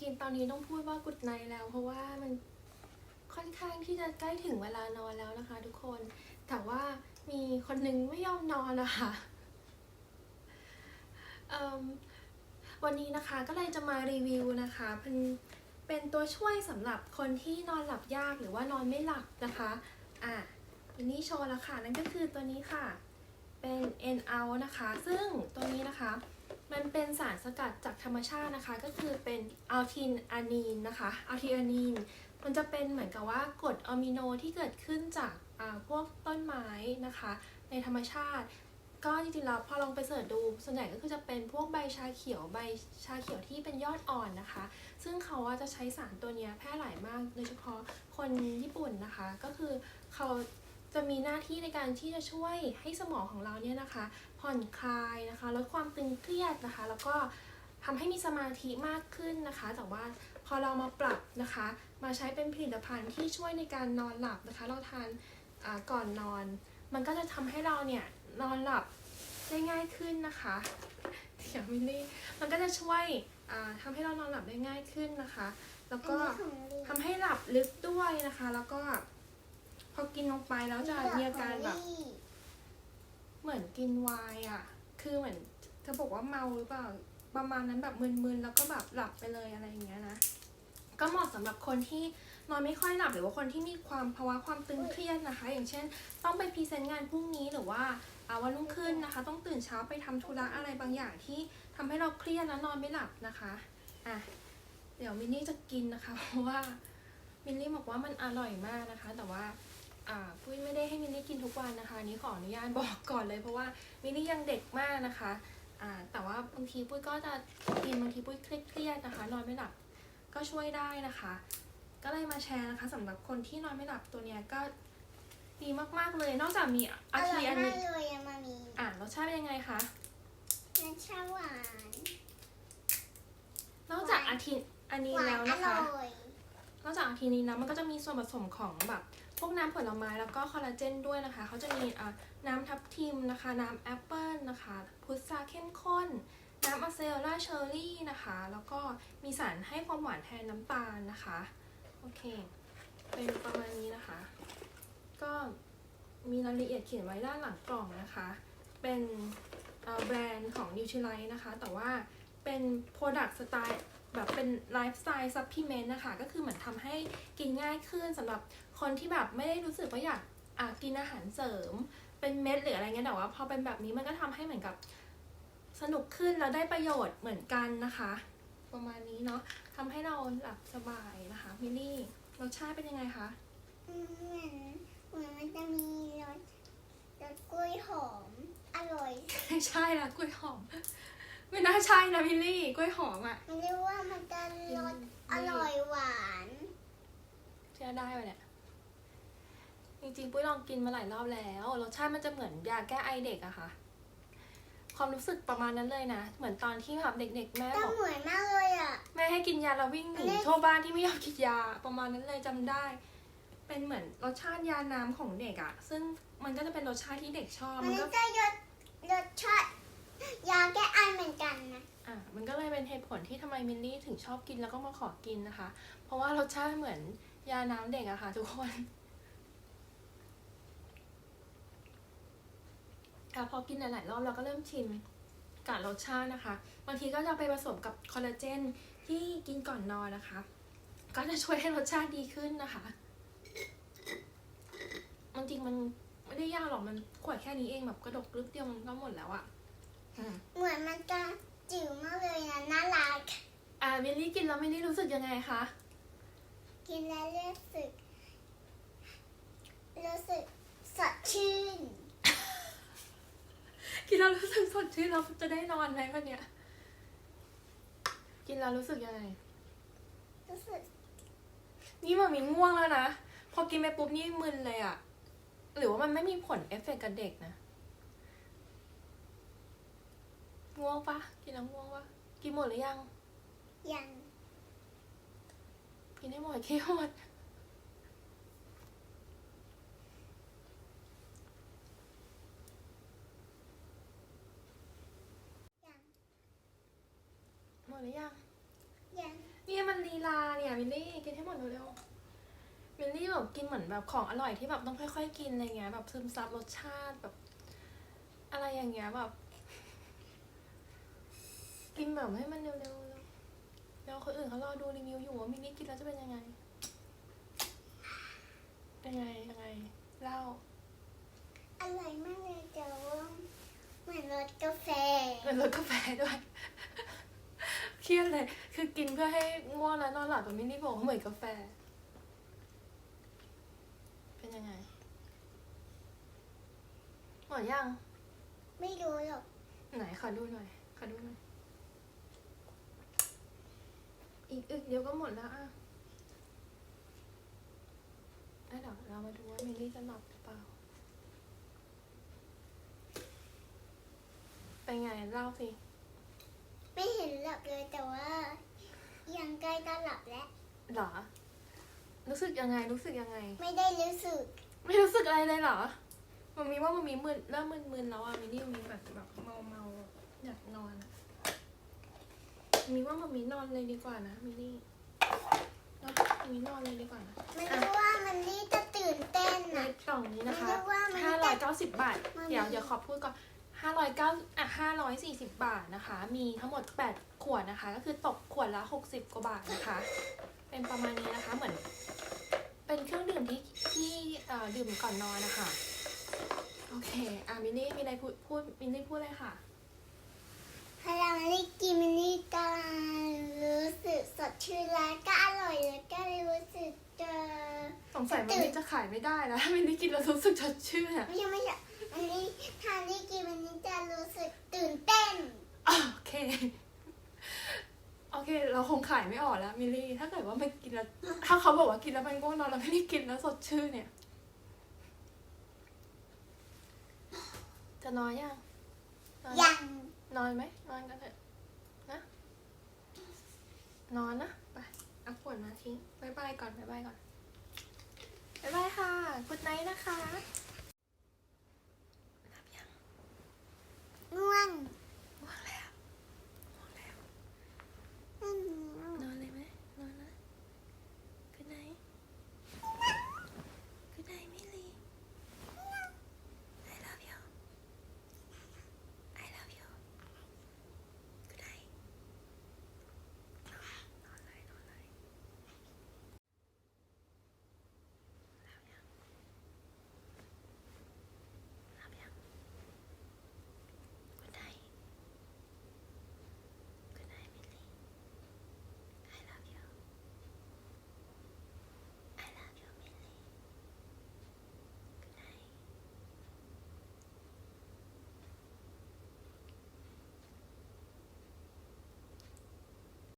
ริงๆ ตอนนี้ต้องพูดว่ากุดไนแล้ว เพราะว่ามันค่อนข้างที่จะใกล้ถึงเวลานอนแล้วนะคะ ทุกคน แต่ว่ามีคนหนึงไม่ยอมนอนนะคะเอิ่มวันนี้นะคะก็เลยจะมารีวิวนะคะเป็นเป็นตัวช่วยสำหรับคนที่นอนหลับยากหรือว่านอนไม่หลับนะคะอะวันนี้โชว์แล้วค่ะนั่นก็คือตัวนี้ค่ะ เป็น N out นะคะ ซึ่งตัวนี้นะคะ มันเป็นสารสกัดจากธรรมชาตินะคะ ก็คือเป็นอัลทินอานีนนะคะอัลทินอานีนมันจะเป็นเหมือนกับว่ากรดอะมิโนที่เกิดขึ้นจากาพวกต้นไม้นะคะ ในธรรมชาติ ก็จริงๆแล้วพอลองไปเสิร์ชดูส่วนใหญ่ก็คือจะเป็นพวกใบชาเขียวใบชาเขียวที่เป็นยอดอ่อนนะคะ ซึ่งเขาว่าจะใช้สารตัวนี้แพร่หลายมาก โดยเฉพาะคนญี่ปุ่นนะคะ ก็คือเขา จะมีหน้าที่ในการที่จะช่วยให้สมองของเราเนี่ยนะคะ ผ่อนคลายนะคะลดความตึงเครียดนะคะ แล้วก็ทำให้มีสมาธิมากขึ้นนะคะ แต่ว่าพอเรามาปรับนะคะ มาใช้เป็นผลิตภัณฑ์ที่ช่วยในการนอนหลับนะคะ เราทานอ่าก่อนนอน มันก็จะทำให้เราเนี่ยนอนหลับได้ง่ายขึ้นนะคะเดี๋ยวมิลลี่มันก็จะช่วยอ่าทำให้เรานอนหลับได้ง่ายขึ้นนะคะ แล้วก็อันนี้ของลิงทำให้หลับลึกด้วยนะคะ แล้วก็ พอกินลงไปแล้วจะมีอาการแบบ เหมือนกินไวน์อะ คือเหมือนจะบอกว่าเมาหรือเปล่า ประมาณนั้นแบบมึนๆแล้วก็แบบหลับไปเลยอะไรอย่างเงี้ยนะ ก็เหมาะสำหรับคนที่นอนไม่ค่อยหลับหรือว่าคนที่มีความภาวะความตึงเครียดนะคะ อย่างเช่น ต้องไปพรีเซนต์งานพรุ่งนี้หรือว่าอ่าวันรุ่งขึ้นนะคะ ต้องตื่นเช้าไปทำธุระอะไรบางอย่างที่ทำให้เราเครียดแล้วนอนไม่หลับนะคะอะเดี๋ยวมินนี่จะกินนะคะ เพราะว่ามินนี่บอกว่ามันอร่อยมากนะคะ แต่ว่าอ่า ปุ้ยไม่ได้ให้มินนี่กินทุกวันนะคะอันนี้ขออนุญาตบอกก่อนเลยเพราะว่ามินนี่ยังเด็กมากนะคะอ่าแต่ว่าบางทีปุ้ยก็จะกินบางทีปุ้ยเครียดๆนะคะนอนไม่หลับก็ช่วยได้นะคะ ก็เลยมาแชร์นะคะสำหรับคนที่นอนไม่หลับตัวเนี้ยก็ดีมากๆเลย นอกจากมีออาร่อทียอันมานี้กเลยอะมามีอ่ารสชาติเป็นยังไงคะน้ำชาหวาน นอกจากอาทิอันนี้หวานแล้วอนะคะร่อย นอกจากอาทีนี้นะมันก็จะมีส่วนผสมของแบบพวกน้ำผลไม้แล้วก็คอลลาเจนด้วยนะคะเขาจะมีะน้ำทับทิมนะคะ น้ำแอปเปิลนะคะพุทราเข้มข้น น้ำอะเซลล่าเชอร์รี่นะคะ แล้วก็มีสารให้ความหวานแทนน้ำตาลนะคะโอเค เป็นประมาณนี้นะคะ ก็มีรายละเอียดเขียนไว้ด้านหลังกล่องนะคะ เป็นแบรนด์ของ n u t r i l i t e นะคะ แต่ว่าเป็น Product Style แบบเป็นไลฟ์สไตล์ซัพพลีเมนต์นะคะ ก็คือเหมือนทำให้กินง่ายขึ้นสำหรับคนที่แบบไม่ได้รู้สึกว่าอยากอะกินอาหารเสริม เป็นเม็ดหรืออะไรเงี้ยแต่ว่าพอเป็นแบบนี้มันก็ทำให้เหมือนกับสนุกขึ้นแล้วได้ประโยชน์เหมือนกันนะคะ ประมาณนี้เนาะทำให้เราหลับสบายนะคะมิลลี่รสชาติเป็นยังไงคะอืมเหมือนเหมือนมันจะมีรสรสกล้วยหอมอร่อยไม่ใช่ละกล้วยหอม ไม่น่าใช่นะมิลลี่กล้วยหอมอะมันเรียกว่ามันจะรสอร่อยหวานเชื่อได้ปะเนี่ยจริงๆปุ้ยลองกินมาหลายรอบแล้วรสชาติมันจะเหมือนยาแก้ไอเด็กอะค่ะ ความรู้สึกประมาณนั้นเลยนะ เหมือนตอนที่แบบเด็กๆแม่แต่บอกเหมือนมากเลยอะ แม่ให้กินยาแล้ววิ่งหนีอันนี้ทั่วบ้านที่ไม่ยอมกินยาประมาณนั้นเลยจำได้ เป็นเหมือนรสชาติยาน้ำของเด็กอะซึ่งมันก็จะเป็นรสชาติที่เด็กชอบมัมันนก็ จะรสรสชาติ ยาแก้ไอเหมือนกันนะ อะมันก็เลยเป็นเหตุผลที่ทำไมมิลลี่ถึงชอบกินแล้วก็มาขอกินนะคะ เพราะว่ารสชาติเหมือนยาน้ำเด็กอะค่ะ ทุกคนอะพอกินหลายๆรอบเราก็เริ่มชินกับรสชาตินะคะ บางทีก็จะเอาไปผสมกับคอลลาเจนที่กินก่อนนอนนะคะ ก็จะช่วยให้รสชาติดีขึ้นนะคะจริงๆมันไม่ได้ยากหรอกมันขวดแค่นี้เองแบบกระดกกรึ๊บเดียวมันก็หมดแล้วอะ เหมือนมันจะจิ๋วมากเลยนะน่ารัก อ่ามิลลี่กินแล้วมิลลี่รู้สึกยังไงคะ กินแล้วรู้สึก รู้สึกสดชื่น กินแล้วรู้สึกสดชื่นเราจะได้นอนไหมวันเนี้ย กินแล้วรู้สึกยังไง รู้สึก นี่มันมีง่วงแล้วนะ พอกินไปปุ๊บนี่มึนเลยอะหรือว่ามันไม่มีผลเอฟเฟกต์กับเด็กนะ ง่วงปะกินแล้วง่วงปะกินหมดหรือยัง ยัง กินให้หมดกินให้หมดยังหมดหรือยังยังเนี่ยมันลีลาเนี่ยมิลลี่กินให้หมดเร็วๆมิลลี่แบบกินเหมือนแบบของอร่อยที่แบบต้องค่อยๆกินอะไรเงี้ยแบบซึมซับรสชาติแบบ อะไรอย่างเงี้ยแบบ กินแบบให้มันเร็วๆเร็วเดี๋ยวคนอื่นเขารอดูรีวิวอยู่ว่ามิลลี่กินแล้วจะเป็นยังไง ยังไงยังไงเล่าอร่อยมากเลยแต่ว่าเหมือนรสกาแฟเป็นรสกาแฟด้วยเครียดเลย คือกินเพื่อให้ง่วงแล้วนอนหลับแต่มิลลี่บอกว่าเหมือนกาแฟ เป็นยังไงหมดยัง ไม่รู้หรอกไหนขอดูหน่อยขอดูหน่อย อีกอึกเดียวก็หมดแล้วอะเอ้ยเดี๋ยวเรามาดูว่ามิลลี่จะหลับหรือเปล่า เป็นไงเล่าสิ ไม่เห็นหลับเลยแต่ว่า ยังใกล้จะหลับแล้วหรอ รู้สึกยังไง รู้สึกยังไง ไม่ได้รู้สึก ไม่รู้สึกอะไรเลยเหรอ มันมีว่ามันมีมึนเริ่มมึนๆแล้วอะมินนี่มีแบบแบบเมาเมาๆอยากนอนอะ มีว่ามันมีนอนเลยดีกว่านะมินนี่เนอะมีนอนเลยดีกว่านะมันรู้ว่ามันนี่จะตื่นเต้นในนะ กล่องนี้นะคะมันเรียกว่ามัน ห้าร้อยเก้าสิบบาทมันเดี๋ยวเดี๋ยวขอพูดก่อนห้าร้อยเก้าอะห้าร้อยสี่สิบบาทนะคะ มีทั้งหมดแปดขวดนะคะ ก็คือตกขวดละหกสิบกว่าบาทนะคะ เป็นประมาณนี้นะคะ เหมือน เป็นเครื่องดื่มที่ที่เอ่อดื่มก่อนนอนนะคะ โอเค อะมินนี่มีอะไรพูดพูดมินนี่พูดเลยค่ะ พลังลิกินมันนี่ก็รู้สึกส ดชื่นแล้วก็อร่อยแล้วก็รู้สึกจะสงสัยวันนี้จะขายไม่ได้แล้วถ้ามินนี่กินแล้วรู้สึกสดชื่นอะไม่ใช่ไม่ใช่อันนี้ทานลิกินมันนี้จะรู้สึกตื่นเต้น โอเค โอเค เราคงขายไม่ออกแล้วมิลลี่ ถ้าเกิดว่าไม่กินแล้ว ถ้าเขาบอกว่ากินแล้วมันง่วงนอนแล้วไม่ได้กินแล้วสดชื่นเนี่ย จะนอนยังนอนยัง นอนไหมนอนกันเถอะนะ นอนนะ ไปเอาขวดมาทิ้งบายบายก่อนบายบายก่อนบายบายค่ะกุดไนท์นะคะ